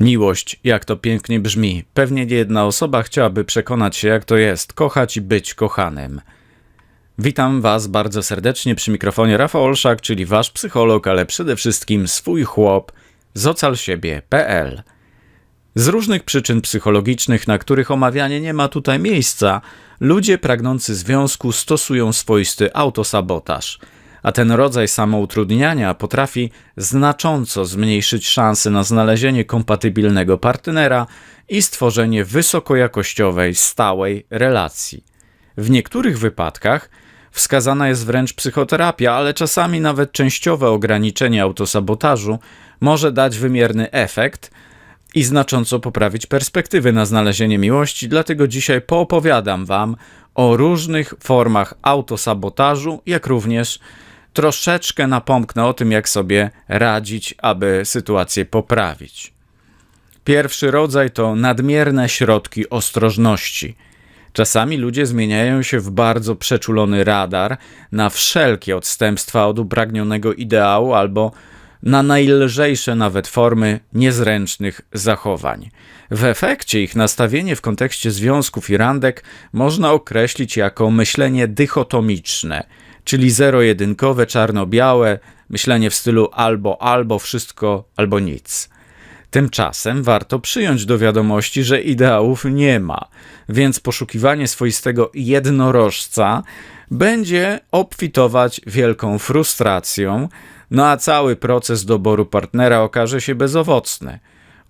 Miłość, jak to pięknie brzmi. Pewnie nie jedna osoba chciałaby przekonać się, jak to jest kochać i być kochanym. Witam Was bardzo serdecznie przy mikrofonie Rafał Olszak, czyli Wasz psycholog, ale przede wszystkim swój chłop z ocalsiebie.pl. Z różnych przyczyn psychologicznych, na których omawianie nie ma tutaj miejsca, ludzie pragnący związku stosują swoisty autosabotaż – a ten rodzaj samoutrudniania potrafi znacząco zmniejszyć szanse na znalezienie kompatybilnego partnera i stworzenie wysokojakościowej, stałej relacji. W niektórych wypadkach wskazana jest wręcz psychoterapia, ale czasami nawet częściowe ograniczenie autosabotażu może dać wymierny efekt i znacząco poprawić perspektywy na znalezienie miłości, dlatego dzisiaj poopowiadam Wam o różnych formach autosabotażu, jak również troszeczkę napomknę o tym, jak sobie radzić, aby sytuację poprawić. Pierwszy rodzaj to nadmierne środki ostrożności. Czasami ludzie zmieniają się w bardzo przeczulony radar na wszelkie odstępstwa od upragnionego ideału albo na najlżejsze nawet formy niezręcznych zachowań. W efekcie ich nastawienie w kontekście związków i randek można określić jako myślenie dychotomiczne – czyli zero-jedynkowe, czarno-białe, myślenie w stylu albo, albo, wszystko, albo nic. Tymczasem warto przyjąć do wiadomości, że ideałów nie ma, więc poszukiwanie swoistego jednorożca będzie obfitować wielką frustracją, no a cały proces doboru partnera okaże się bezowocny.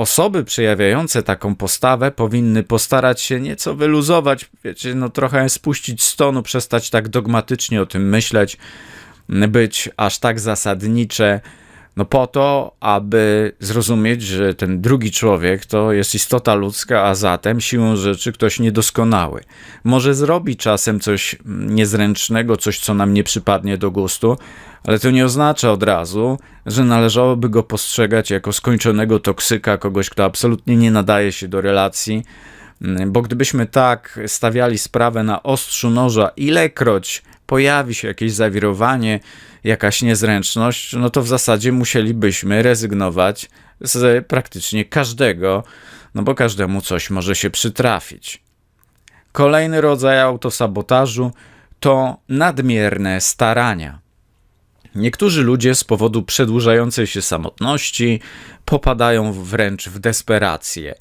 Osoby przejawiające taką postawę powinny postarać się nieco wyluzować, wiecie, no trochę spuścić stonu, przestać tak dogmatycznie o tym myśleć, być aż tak zasadnicze, no po to, aby zrozumieć, że ten drugi człowiek to jest istota ludzka, a zatem siłą rzeczy ktoś niedoskonały. Może zrobi czasem coś niezręcznego, coś, co nam nie przypadnie do gustu, ale to nie oznacza od razu, że należałoby go postrzegać jako skończonego toksyka, kogoś, kto absolutnie nie nadaje się do relacji, bo gdybyśmy tak stawiali sprawę na ostrzu noża, ilekroć pojawi się jakieś zawirowanie, jakaś niezręczność, no to w zasadzie musielibyśmy rezygnować z praktycznie każdego, no bo każdemu coś może się przytrafić. Kolejny rodzaj autosabotażu to nadmierne starania. Niektórzy ludzie z powodu przedłużającej się samotności popadają wręcz w desperację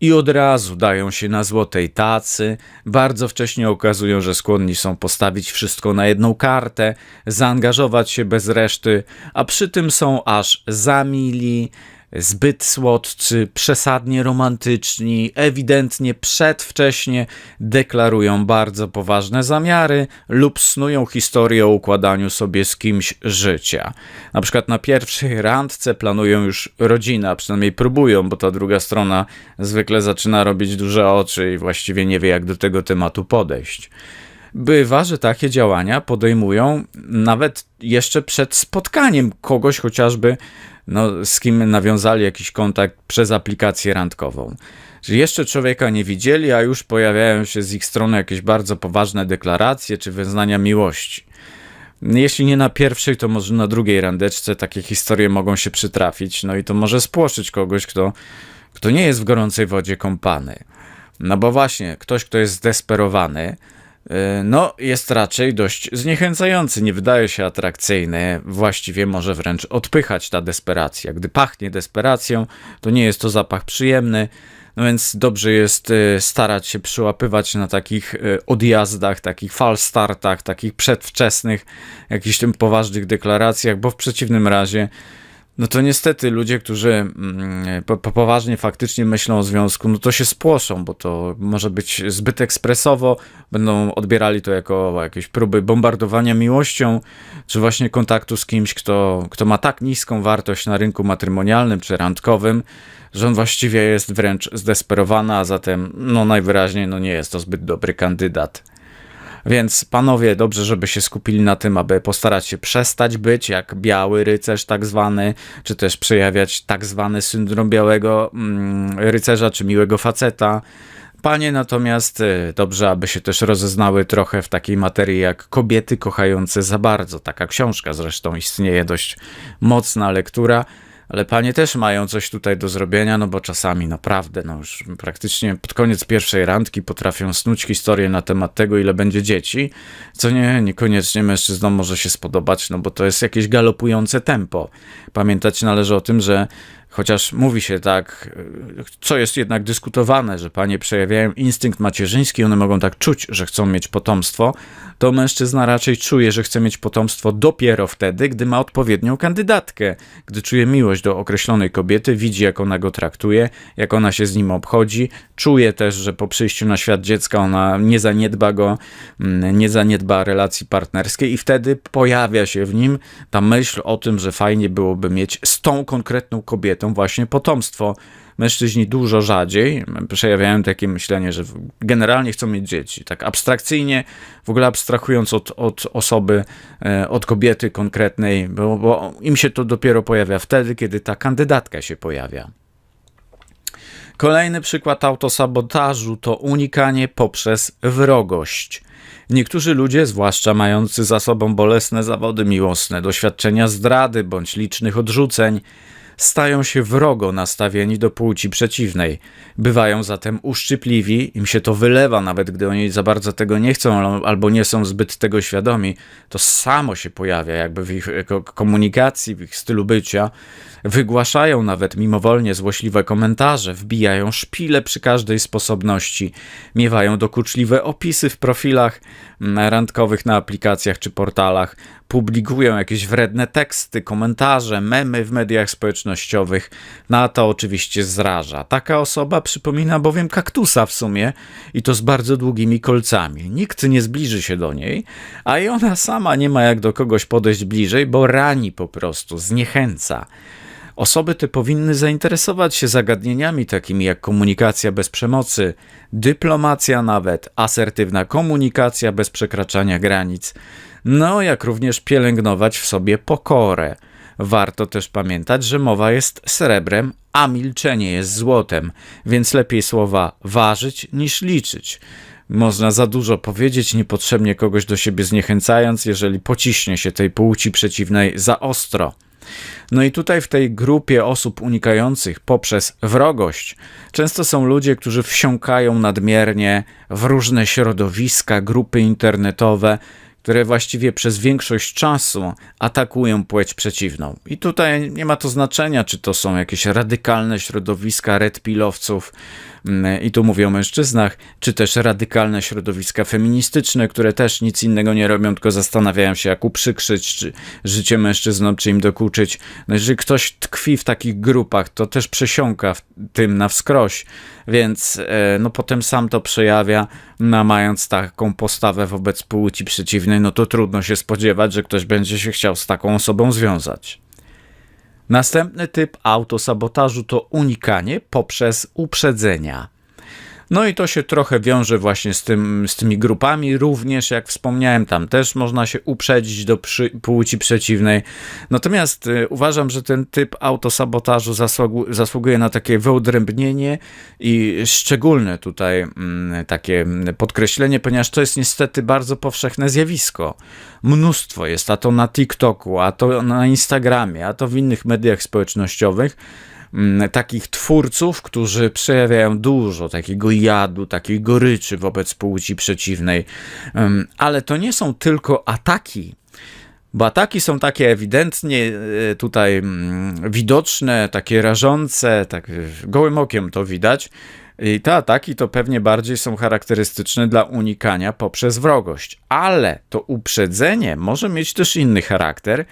i od razu dają się na złotej tacy, bardzo wcześnie okazują, że skłonni są postawić wszystko na jedną kartę, zaangażować się bez reszty, a przy tym są aż za mili, zbyt słodcy, przesadnie romantyczni, ewidentnie przedwcześnie deklarują bardzo poważne zamiary lub snują historię o układaniu sobie z kimś życia. Na przykład na pierwszej randce planują już rodzinę, a przynajmniej próbują, bo ta druga strona zwykle zaczyna robić duże oczy i właściwie nie wie, jak do tego tematu podejść. Bywa, że takie działania podejmują nawet jeszcze przed spotkaniem kogoś, chociażby no, z kim nawiązali jakiś kontakt przez aplikację randkową. Czyli jeszcze człowieka nie widzieli, a już pojawiają się z ich strony jakieś bardzo poważne deklaracje czy wyznania miłości. Jeśli nie na pierwszej, to może na drugiej randeczce takie historie mogą się przytrafić, no i to może spłoszyć kogoś, kto, kto nie jest w gorącej wodzie kąpany. No bo właśnie, ktoś, kto jest zdesperowany, no, jest raczej dość zniechęcający, nie wydaje się atrakcyjny, właściwie może wręcz odpychać ta desperacja. Gdy pachnie desperacją, to nie jest to zapach przyjemny, no więc dobrze jest e, starać się przyłapywać na takich e, odjazdach, takich falstartach, takich przedwczesnych, jakichś tym poważnych deklaracjach, bo w przeciwnym razie no to niestety ludzie, którzy mm, po, po poważnie faktycznie myślą o związku, no to się spłoszą, bo to może być zbyt ekspresowo, będą odbierali to jako jakieś próby bombardowania miłością, czy właśnie kontaktu z kimś, kto, kto ma tak niską wartość na rynku matrymonialnym czy randkowym, że on właściwie jest wręcz zdesperowany, a zatem no najwyraźniej no nie jest to zbyt dobry kandydat. Więc panowie, dobrze, żeby się skupili na tym, aby postarać się przestać być jak biały rycerz, tak zwany, czy też przejawiać tak zwany syndrom białego mm, rycerza, czy miłego faceta. Panie natomiast y, dobrze, aby się też rozeznały trochę w takiej materii jak Kobiety kochające za bardzo. Taka książka zresztą istnieje, dość mocna lektura ale panie też mają coś tutaj do zrobienia, no bo czasami naprawdę, no już praktycznie pod koniec pierwszej randki potrafią snuć historię na temat tego, ile będzie dzieci, co nie, niekoniecznie mężczyznom może się spodobać, no bo to jest jakieś galopujące tempo. Pamiętać należy o tym, że Chociaż mówi się tak, co jest jednak dyskutowane, że panie przejawiają instynkt macierzyński, one mogą tak czuć, że chcą mieć potomstwo, to mężczyzna raczej czuje, że chce mieć potomstwo dopiero wtedy, gdy ma odpowiednią kandydatkę, gdy czuje miłość do określonej kobiety, widzi jak ona go traktuje, jak ona się z nim obchodzi, czuje też, że po przyjściu na świat dziecka ona nie zaniedba go, mm, nie zaniedba relacji partnerskiej i wtedy pojawia się w nim ta myśl o tym, że fajnie byłoby mieć z tą konkretną kobietą właśnie potomstwo. Mężczyźni dużo rzadziej przejawiają takie myślenie, że generalnie chcą mieć dzieci. Tak abstrakcyjnie, w ogóle abstrahując od, od osoby, e, od kobiety konkretnej, bo, bo im się to dopiero pojawia wtedy, kiedy ta kandydatka się pojawia. Kolejny przykład autosabotażu to unikanie poprzez wrogość. Niektórzy ludzie, zwłaszcza mający za sobą bolesne zawody miłosne, doświadczenia zdrady bądź licznych odrzuceń, stają się wrogo nastawieni do płci przeciwnej. Bywają zatem uszczypliwi, im się to wylewa, nawet gdy oni za bardzo tego nie chcą albo nie są zbyt tego świadomi, to samo się pojawia jakby w ich komunikacji, w ich stylu bycia. Wygłaszają nawet mimowolnie złośliwe komentarze, wbijają szpile przy każdej sposobności, miewają dokuczliwe opisy w profilach mm, randkowych na aplikacjach czy portalach, publikują jakieś wredne teksty, komentarze, memy w mediach społecznościowych. Na to oczywiście zraża. Taka osoba przypomina bowiem kaktusa w sumie i to z bardzo długimi kolcami. Nikt nie zbliży się do niej, a i ona sama nie ma jak do kogoś podejść bliżej, bo rani po prostu, zniechęca. Osoby te powinny zainteresować się zagadnieniami takimi jak komunikacja bez przemocy, dyplomacja nawet, asertywna komunikacja bez przekraczania granic, no jak również pielęgnować w sobie pokorę. Warto też pamiętać, że mowa jest srebrem, a milczenie jest złotem, więc lepiej słowa ważyć niż liczyć. Można za dużo powiedzieć, niepotrzebnie kogoś do siebie zniechęcając, jeżeli pociśnie się tej płci przeciwnej za ostro. No i tutaj w tej grupie osób unikających poprzez wrogość często są ludzie, którzy wsiąkają nadmiernie w różne środowiska, grupy internetowe, które właściwie przez większość czasu atakują płeć przeciwną. I tutaj nie ma to znaczenia, czy to są jakieś radykalne środowiska redpilowców, i tu mówię o mężczyznach, czy też radykalne środowiska feministyczne, które też nic innego nie robią, tylko zastanawiają się, jak uprzykrzyć czy życie mężczyznom, czy im dokuczyć. No jeżeli ktoś tkwi w takich grupach, to też przesiąka w tym na wskroś, więc e, no potem sam to przejawia, no, mając taką postawę wobec płci przeciwnej, no to trudno się spodziewać, że ktoś będzie się chciał z taką osobą związać. Następny typ autosabotażu to unikanie poprzez uprzedzenia. No i to się trochę wiąże właśnie z, tym, z tymi grupami, również jak wspomniałem, tam też można się uprzedzić do przy, płci przeciwnej. Natomiast y, uważam, że ten typ autosabotażu zasługu, zasługuje na takie wyodrębnienie i szczególne tutaj y, takie podkreślenie, ponieważ to jest niestety bardzo powszechne zjawisko. Mnóstwo jest, a to na TikToku, a to na Instagramie, a to w innych mediach społecznościowych takich twórców, którzy przejawiają dużo takiego jadu, takiej goryczy wobec płci przeciwnej. Ale to nie są tylko ataki. Bo ataki są takie ewidentnie e, tutaj mm, widoczne, takie rażące, tak gołym okiem to widać. I te ataki to pewnie bardziej są charakterystyczne dla unikania poprzez wrogość, ale to uprzedzenie może mieć też inny charakter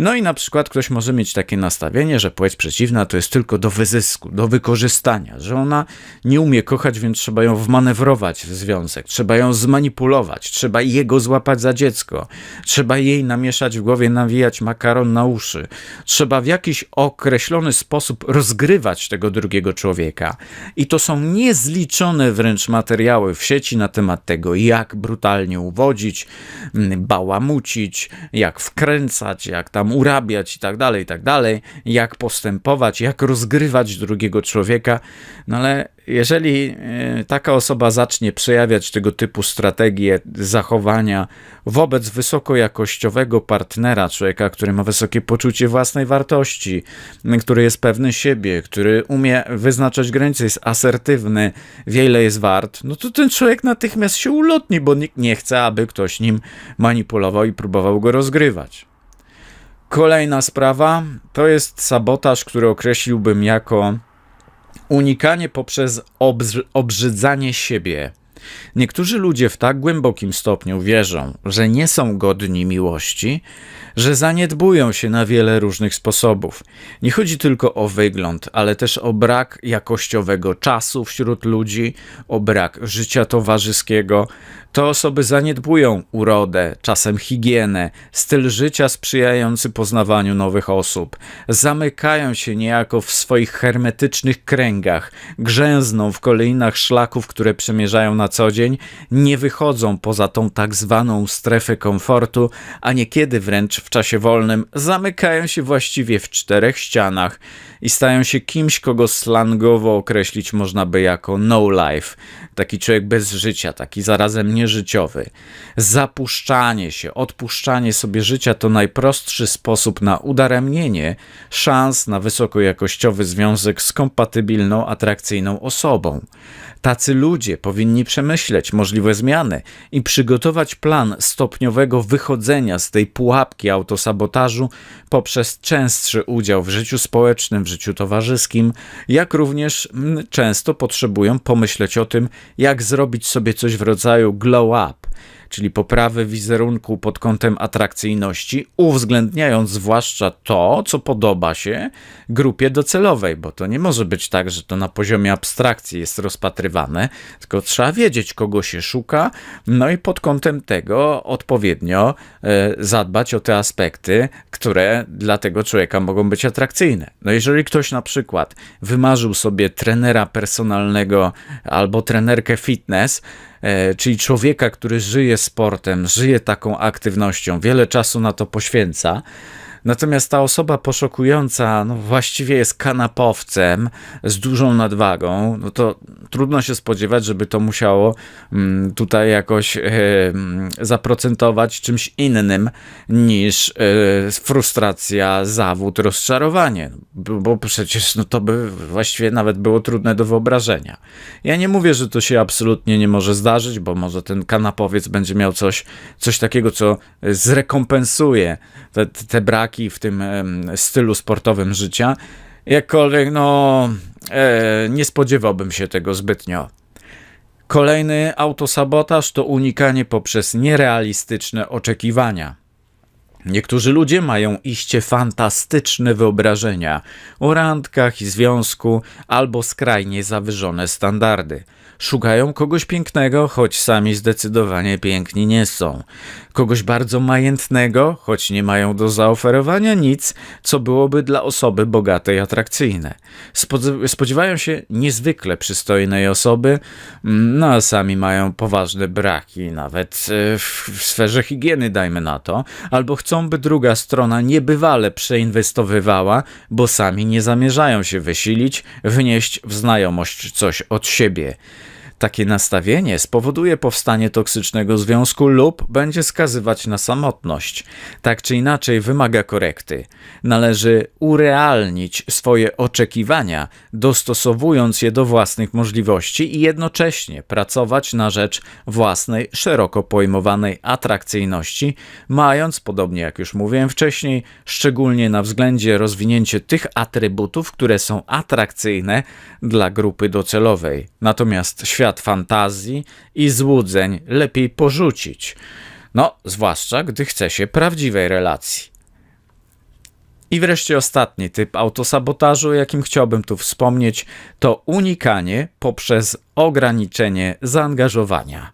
no i na przykład ktoś może mieć takie nastawienie, że płeć przeciwna to jest tylko do wyzysku, do wykorzystania, że ona nie umie kochać, więc trzeba ją wmanewrować w związek, trzeba ją zmanipulować, trzeba jego złapać za dziecko, trzeba jej namieszać w głowie, nawijać makaron na uszy, trzeba w jakiś określony sposób rozgrywać tego drugiego człowieka. I to są niezliczone wręcz materiały w sieci na temat tego, jak brutalnie uwodzić, bałamucić, jak wkręcać, jak tam urabiać i tak dalej, i tak dalej, jak postępować, jak rozgrywać drugiego człowieka. No ale jeżeli e, taka osoba zacznie przejawiać tego typu strategie zachowania wobec wysokojakościowego partnera, człowieka, który ma wysokie poczucie własnej wartości, który jest pewny siebie, który umie wyznaczać granice, jest asertywny, wie ile jest wart, no to ten człowiek natychmiast się ulotni, bo nikt nie chce, aby ktoś nim manipulował i próbował go rozgrywać. Kolejna sprawa to jest sabotaż, który określiłbym jako unikanie poprzez obrzy- obrzydzanie siebie. Niektórzy ludzie w tak głębokim stopniu wierzą, że nie są godni miłości, że zaniedbują się na wiele różnych sposobów. Nie chodzi tylko o wygląd, ale też o brak jakościowego czasu wśród ludzi, o brak życia towarzyskiego. Te osoby zaniedbują urodę, czasem higienę, styl życia sprzyjający poznawaniu nowych osób. Zamykają się niejako w swoich hermetycznych kręgach, grzęzną w kolejnach szlaków, które przemierzają na co dzień, nie wychodzą poza tą tak zwaną strefę komfortu, a niekiedy wręcz w czasie wolnym zamykają się właściwie w czterech ścianach i stają się kimś, kogo slangowo określić można by jako no life. Taki człowiek bez życia, taki zarazem nieżyciowy. Zapuszczanie się, odpuszczanie sobie życia to najprostszy sposób na udaremnienie szans na wysokojakościowy związek z kompatybilną, atrakcyjną osobą. Tacy ludzie powinni przemyśleć możliwe zmiany i przygotować plan stopniowego wychodzenia z tej pułapki autosabotażu poprzez częstszy udział w życiu społecznym, w życiu towarzyskim, jak również mm, często potrzebują pomyśleć o tym, jak zrobić sobie coś w rodzaju glow up czyli poprawy wizerunku pod kątem atrakcyjności, uwzględniając zwłaszcza to, co podoba się grupie docelowej, bo to nie może być tak, że to na poziomie abstrakcji jest rozpatrywane, tylko trzeba wiedzieć, kogo się szuka, no i pod kątem tego odpowiednio e, zadbać o te aspekty, które dla tego człowieka mogą być atrakcyjne. No jeżeli ktoś na przykład wymarzył sobie trenera personalnego albo trenerkę fitness, czyli człowieka, który żyje sportem, żyje taką aktywnością, wiele czasu na to poświęca, Natomiast ta osoba poszukująca no właściwie jest kanapowcem z dużą nadwagą, no to trudno się spodziewać, żeby to musiało mm, tutaj jakoś e, mm, zaprocentować czymś innym niż e, frustracja, zawód, rozczarowanie. Bo przecież no to by właściwie nawet było trudne do wyobrażenia. Ja nie mówię, że to się absolutnie nie może zdarzyć, bo może ten kanapowiec będzie miał coś, coś takiego, co zrekompensuje te, te braki w tym stylu sportowym życia. Jakkolwiek, no, e, nie spodziewałbym się tego zbytnio. Kolejny autosabotaż to unikanie poprzez nierealistyczne oczekiwania. Niektórzy ludzie mają iście fantastyczne wyobrażenia o randkach i związku albo skrajnie zawyżone standardy. Szukają kogoś pięknego, choć sami zdecydowanie piękni nie są. Kogoś bardzo majętnego, choć nie mają do zaoferowania nic, co byłoby dla osoby bogatej atrakcyjne. Spodziewają się niezwykle przystojnej osoby, no a sami mają poważne braki, nawet e, w sferze higieny, dajmy na to, albo chcą, by druga strona niebywale przeinwestowywała, bo sami nie zamierzają się wysilić, wnieść w znajomość coś od siebie. Takie nastawienie spowoduje powstanie toksycznego związku lub będzie skazywać na samotność. Tak czy inaczej wymaga korekty. Należy urealnić swoje oczekiwania, dostosowując je do własnych możliwości i jednocześnie pracować na rzecz własnej, szeroko pojmowanej atrakcyjności, mając, podobnie jak już mówiłem wcześniej, szczególnie na względzie rozwinięcie tych atrybutów, które są atrakcyjne dla grupy docelowej. Natomiast świat świat fantazji i złudzeń lepiej porzucić. No, zwłaszcza gdy chce się prawdziwej relacji. I wreszcie ostatni typ autosabotażu, o jakim chciałbym tu wspomnieć, to unikanie poprzez ograniczenie zaangażowania.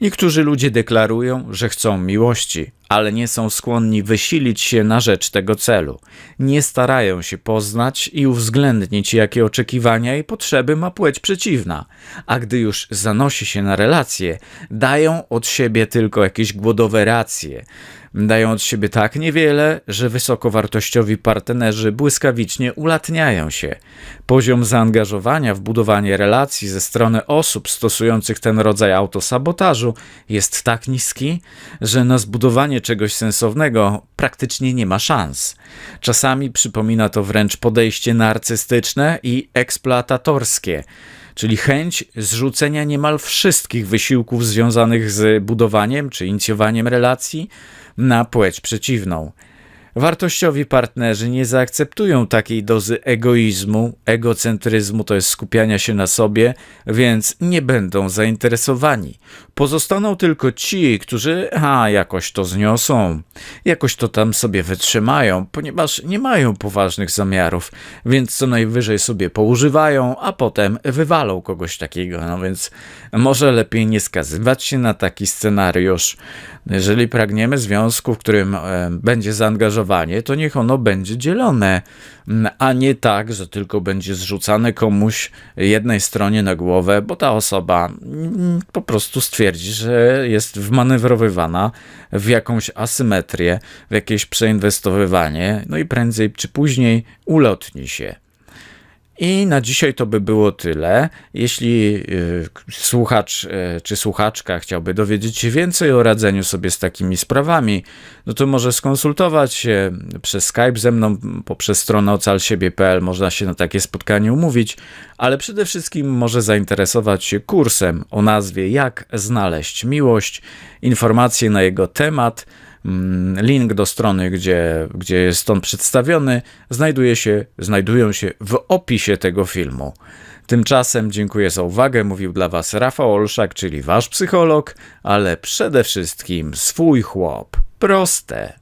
Niektórzy ludzie deklarują, że chcą miłości, ale nie są skłonni wysilić się na rzecz tego celu. Nie starają się poznać i uwzględnić, jakie oczekiwania i potrzeby ma płeć przeciwna, a gdy już zanosi się na relacje, dają od siebie tylko jakieś głodowe racje. Dają od siebie tak niewiele, że wysokowartościowi partnerzy błyskawicznie ulatniają się. Poziom zaangażowania w budowanie relacji ze strony osób stosujących ten rodzaj autosabotażu jest tak niski, że na zbudowanie czegoś sensownego praktycznie nie ma szans. Czasami przypomina to wręcz podejście narcystyczne i eksploatatorskie czyli chęć zrzucenia niemal wszystkich wysiłków związanych z budowaniem czy inicjowaniem relacji na płeć przeciwną. Wartościowi partnerzy nie zaakceptują takiej dozy egoizmu, egocentryzmu, to jest skupiania się na sobie, więc nie będą zainteresowani. Pozostaną tylko ci, którzy a jakoś to zniosą, jakoś to tam sobie wytrzymają, ponieważ nie mają poważnych zamiarów, więc co najwyżej sobie poużywają, a potem wywalą kogoś takiego. No więc może lepiej nie skazywać się na taki scenariusz. Jeżeli pragniemy związku, w którym e, będzie zaangażowanie, to niech ono będzie dzielone, m, a nie tak, że tylko będzie zrzucane komuś jednej stronie na głowę, bo ta osoba mm, po prostu stwierdzi, że jest wmanewrowywana w jakąś asymetrię, w jakieś przeinwestowywanie, no i prędzej czy później ulotni się. I na dzisiaj to by było tyle. Jeśli y, słuchacz y, czy słuchaczka chciałby dowiedzieć się więcej o radzeniu sobie z takimi sprawami, no to może skonsultować się przez Skype ze mną poprzez stronę ocalsiebie.pl. Można się na takie spotkanie umówić, ale przede wszystkim może zainteresować się kursem o nazwie Jak znaleźć miłość, informacje na jego temat. Mm, Link do strony, gdzie, gdzie jest on przedstawiony, znajduje się, znajdują się w opisie tego filmu. Tymczasem dziękuję za uwagę. Mówił dla Was Rafał Olszak, czyli Wasz psycholog, ale przede wszystkim swój chłop. Proste.